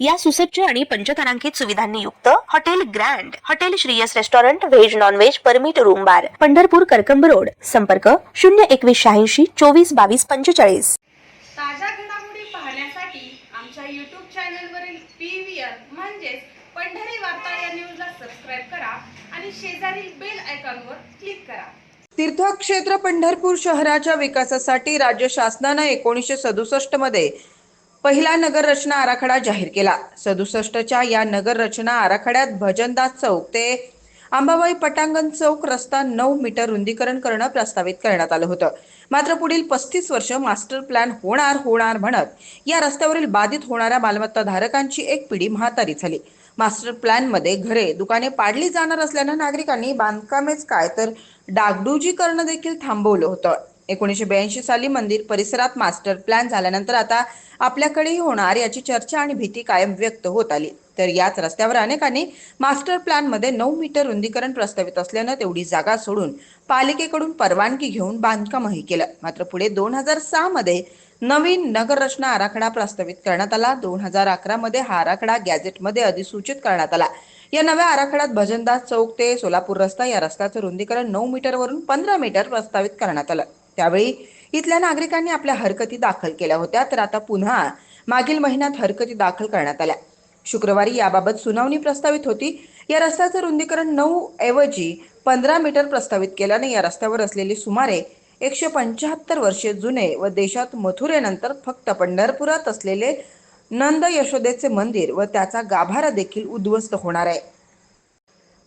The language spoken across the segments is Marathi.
या सुसज्ज आणि पंचतारांकित सुविधांनी युक्त hotel Grand hotel Shriyas restaurant veg non veg permit room bar Pandharpur Karkamb road. संपर्क शून्य एकवीस शहाऐंशी चोवीस बावीस पंचेचाळीस. ताज्या घडामोडी पाहण्यासाठी आमच्या यूट्यूब चॅनलवरील पी व्ही आर म्हणजेच पंढरी वार्ता या न्यूजला सबस्क्राईब करा आणि शेजारील बेल आयकॉनवर क्लिक करा. तीर्थक्षेत्र पंढरपूर शहराच्या विकासासाठी राज्य शासनानं एकोणीसशे सदुसष्टमध्ये पहिला नगर रचना आराखडा जाहीर केला. सदुसष्टच्या या नगर रचना आराखड्यात भजनदास चौक ते अंबाबाई पटांगण चौक रस्ता नऊ मीटर रुंदीकरण करणं प्रस्तावित करण्यात आलं होतं. मात्र पुढील पस्तीस वर्ष मास्टर प्लॅन होणार होणार म्हणत या रस्त्यावरील बाधित होणाऱ्या मालमत्ता धारकांची एक पिढी म्हातारी झाली. मास्टर प्लॅनमध्ये घरे दुकाने पाडली जाणार असल्यानं नागरिकांनी बांधकामेच काय तर डागडुजी करणं देखील थांबवलं होतं. एकोणीसशे ब्याऐंशी साली मंदिर परिसरात मास्टर प्लॅन झाल्यानंतर आता आपल्याकडेही होणार याची चर्चा आणि भीती कायम व्यक्त होत आली. तर याच रस्त्यावर अनेकांनी मास्टर प्लॅनमध्ये नऊ मीटर रुंदीकरण प्रस्तावित असल्यानं तेवढी जागा सोडून पालिकेकडून परवानगी घेऊन बांधकामही केलं. मात्र पुढे दोन हजार सहा मध्ये नवीन नगर रचना आराखडा प्रस्तावित करण्यात आला. दोन हजार अकरा मध्ये हा आराखडा गॅझेटमध्ये अधिसूचित करण्यात आला. या नव्या आराखड्यात भजनदास चौक ते सोलापूर रस्ता या रस्त्याचं रुंदीकरण नऊ मीटरवरून पंधरा मीटर प्रस्तावित करण्यात आलं. त्यावेळी इथल्या नागरिकांनी आपल्या हरकती दाखल केल्या होत्या तर आता पुन्हा मागील महिन्यात हरकती दाखल करण्यात आल्या. शुक्रवारी याबाबत सुनावणी प्रस्तावित होती. या रस्त्याचं रुंदीकरण नऊ ऐवजी पंधरा मीटर प्रस्तावित केल्याने या रस्त्यावर असलेली सुमारे एकशे पंच्याहत्तर वर्षे जुने व देशात मथुरेनंतर फक्त पंढरपुरात असलेले नंद यशोदेचे मंदिर व त्याचा गाभारा देखील उद्ध्वस्त होणार आहे.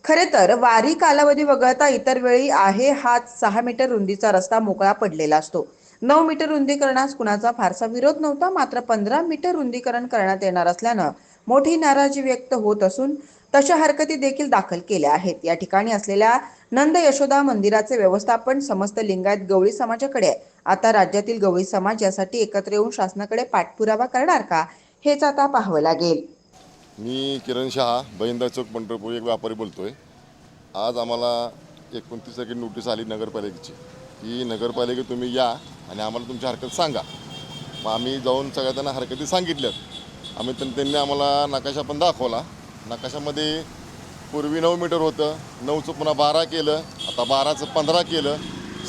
खरे तर वारी कालावधी वगळता इतर वेळी आहे हाच सहा मीटर रुंदीचा रस्ता मोकळा पडलेला असतो. नऊ मीटर रुंदीकरणास कुणाचा फारसा विरोध नव्हता मात्र पंधरा मीटर रुंदीकरण करण्यात येणार असल्यानं मोठी नाराजी व्यक्त होत असून तशा हरकती देखील दाखल केल्या आहेत. या ठिकाणी असलेल्या नंद यशोदा मंदिराचे व्यवस्थापन समस्त लिंगायत गवळी समाजाकडे आहे. आता राज्यातील गवळी समाज यासाठी एकत्र येऊन शासनाकडे पाठपुरावा करणार का हेच आता पाहावं लागेल. मी किरण शहा बहिंदा चौक पंढरपूर एक व्यापारी बोलतोय. आज आम्हाला एकोणतीस तारखे नोटीस आली नगरपालिकेची. की नगरपालिकेत तुम्ही या आणि आम्हाला तुमची हरकत सांगा. मग आम्ही जाऊन सगळ्या त्यांना हरकती सांगितल्यात. आम्ही त्यां- त्यांनी आम्हाला नकाशा पण दाखवला. नकाशामध्ये पूर्वी नऊ मीटर होतं नऊचं पुन्हा बारा केलं आता बाराचं पंधरा केलं.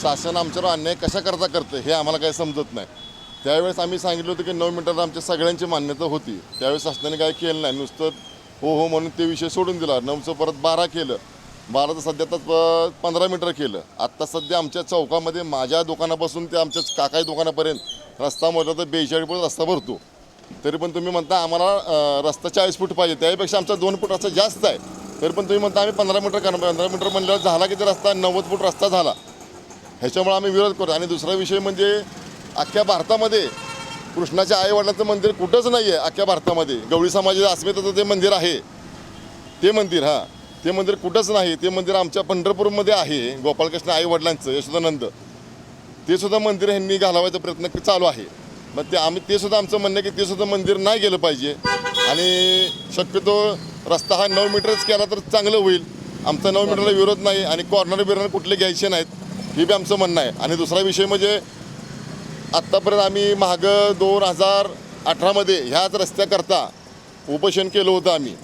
शासन आमच्यावर अन्याय कशा करता करतं हे आम्हाला काही समजत नाही. त्यावेळेस आम्ही सांगितलं होतं की नऊ मिनिटात आमच्या सगळ्यांची मान्यता होती. त्यावेळेस शासनाने काय केलं नाही नुसतं हो हो म्हणून ते विषय सोडून दिला. नऊचं परत बारा केलं. बाराचं सध्या तर पंधरा मीटर केलं. आत्ता सध्या आमच्या चौकामध्ये माझ्या दुकानापासून ते आमच्या काकाई दुकानापर्यंत रस्ता म्हटलं तर बेचाळीस फूट रस्ता भरतो. तरी पण तुम्ही म्हणता आम्हाला रस्ता चाळीस फूट पाहिजे. त्यापेक्षा आमचा दोन फूट रस्ता जास्त आहे. तरी पण तुम्ही म्हणता आम्ही पंधरा मीटर करणार. पंधरा मीटर म्हणल्यावर झाला की ते रस्ता? नव्वद फूट रस्ता झाला. ह्याच्यामुळे आम्ही विरोध करतो. आणि दुसरा विषय म्हणजे अख्ख्या भारतामध्ये कृष्णाच्या आईवडिलांचं मंदिर कुठंच नाही आहे अख्ख्या भारतामध्ये. गवळी समाजाच्या अस्मिताचं ते मंदिर आहे ते मंदिर हां ते मंदिर कुठंच नाही ते मंदिर आमच्या पंढरपूरमध्ये आहे गोपाळकृष्ण आईवडिलांचं यशोदानंद. ते सुद्धा मंदिर ह्यांनी घालवायचा प्रयत्न चालू आहे. मग ते आम्ही ते सुद्धा आमचं म्हणणं आहे की ते सुद्धा मंदिर नाही गेलं पाहिजे. आणि शक्यतो रस्ता हा नऊ मीटरच केला तर चांगलं होईल. आमचा नऊ मीटरला विरोध नाही आणि कॉर्नर बिर्नर कुठले घ्यायचे नाहीत हे बी आमचं म्हणणं आहे. आणि दुसरा विषय म्हणजे आत्तापर्यंत आम्ही मागं दोन हजार अठरामध्ये ह्याच रस्त्याकरता उपोषण केलं होतं आम्ही.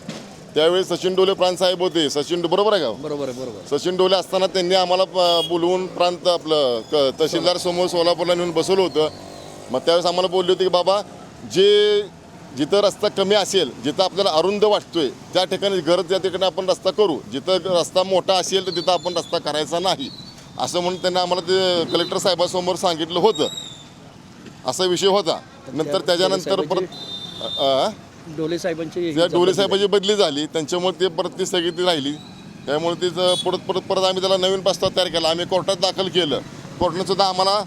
त्यावेळी सचिन डोले प्रांत साहेब होते. सचिन बरोबर आहे का बरोबर आहे बरोबर सचिन डोले असताना त्यांनी आम्हाला प- बोलवून प्रांत आपलं क तहसीलदार समोर सोलापूरला नेऊन बसवलं होतं. मग त्यावेळेस आम्हाला बोलले होते की बाबा जे जिथं रस्ता कमी असेल जिथं आपल्याला अरुंद वाटतोय त्या ठिकाणी गरज त्या ठिकाणी आपण रस्ता करू. जिथं रस्ता मोठा असेल तर तिथं आपण रस्ता करायचा नाही. असं म्हणून त्यांनी आम्हाला ते कलेक्टर साहेबासमोर सांगितलं होतं. असा विषय होता. नंतर त्याच्यानंतर परत? डोले साहेबांची डोले साहेबाची बदली झाली. त्यांच्यामुळे ते परत ती सगळी ती राहिली. त्यामुळे तिचं परत परत परत आम्ही त्याला नवीन प्रस्ताव तयार केला. आम्ही कोर्टात दाखल केलं. कोर्टाने सुद्धा आम्हाला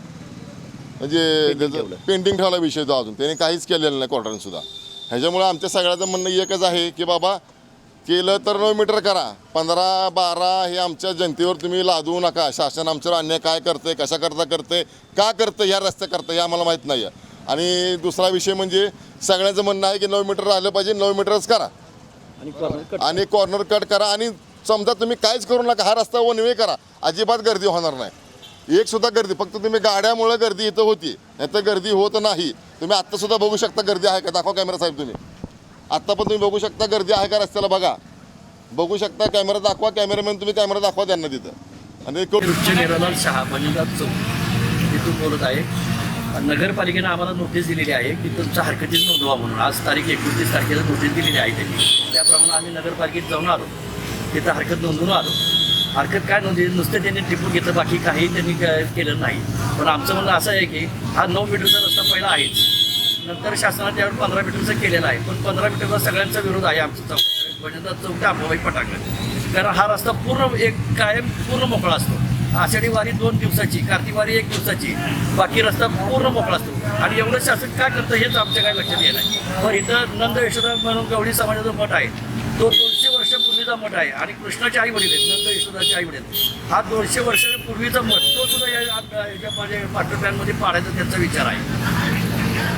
म्हणजे त्याचं पेंडिंग ठेवला विषय तो अजून. त्याने काहीच केलेलं नाही कोर्टाने सुद्धा. ह्याच्यामुळे आमच्या सगळ्याचं म्हणणं एकच आहे की बाबा केलं तर नऊ मीटर करा. पंधरा बारा हे आमच्या जनतेवर तुम्ही लादू नका. शासन आमच्यावर अन्याय काय करते कशा करता करते का करतं ह्या रस्त्या करतं हे आम्हाला माहीत नाही आहे आणि दुसरा विषय म्हणजे सगळ्यांचं म्हणणं आहे की नऊ मीटर राहिलं पाहिजे नऊ मीटरच करा. आणि कॉर्नर कट आणि कॉर्नर कट करा. आणि समजा तुम्ही काहीच करू नका हा रस्ता वन वे करा. अजिबात गर्दी होणार नाही. एक सुद्धा गर्दी फक्त तुम्ही गाड्यामुळे गर्दी इथं होती नाही तर गर्दी होत नाही. तुम्ही आत्ता सुद्धा बघू शकता गर्दी आहे का? दाखवा कॅमेरा साहेब तुम्ही. आत्ता पण तुम्ही बघू शकता गर्दी आहे का रस्त्याला बघा. बघू शकता कॅमेरा दाखवा कॅमेरामॅन तुम्ही कॅमेरा दाखवा त्यांना तिथं. आणि एक उच्च निराधार चौक इथून बोलत आहे. नगरपालिकेनं आम्हाला नोटीस दिलेली आहे की तुमच्या हरकतीत नोंदवा म्हणून. आज तारीख एकोणतीस तारखेला नोटीस दिलेली आहे त्यांनी. त्याप्रमाणे आम्ही नगरपालिकेत जाऊन आलो. तिथं हरकत नोंदवून आलो. हरकत काय नोंदली? नुसतं त्यांनी टिपून घेतलं बाकी काही त्यांनी केलं नाही. पण आमचं म्हणणं असं आहे की हा नऊ मीटरचा रस्ता पहिला आहेच. नंतर शासनाने त्यावेळी पंधरा मीटरचं केलेलं आहे. पण पंधरा मीटरला सगळ्यांचा विरोध आहे आमचा. चौकात म्हणजे चौकट्या आपोआप कारण हा रस्ता पूर्ण एक कायम पूर्ण मोकळा असतो. आषाढी वारी दोन दिवसाची कार्तिक वारी एक दिवसाची. बाकी रस्ता पूर्ण मोकळा असतो. आणि एवढं शासन काय करतं हेच आमच्या काय लक्षात येत नाही. पण इथं नंद यशोदा म्हणून गवळी समाजाचा मठ आहे. तो दोनशे वर्षापूर्वीचा मठ आहे. आणि कृष्णाचे आई वडील आहेत. नंद यशोदाचे आई वडील. हा दोनशे वर्षापूर्वीचा मठ. तो सुद्धा या याच्या माझ्या मास्टर पाडायचा त्यांचा विचार आहे.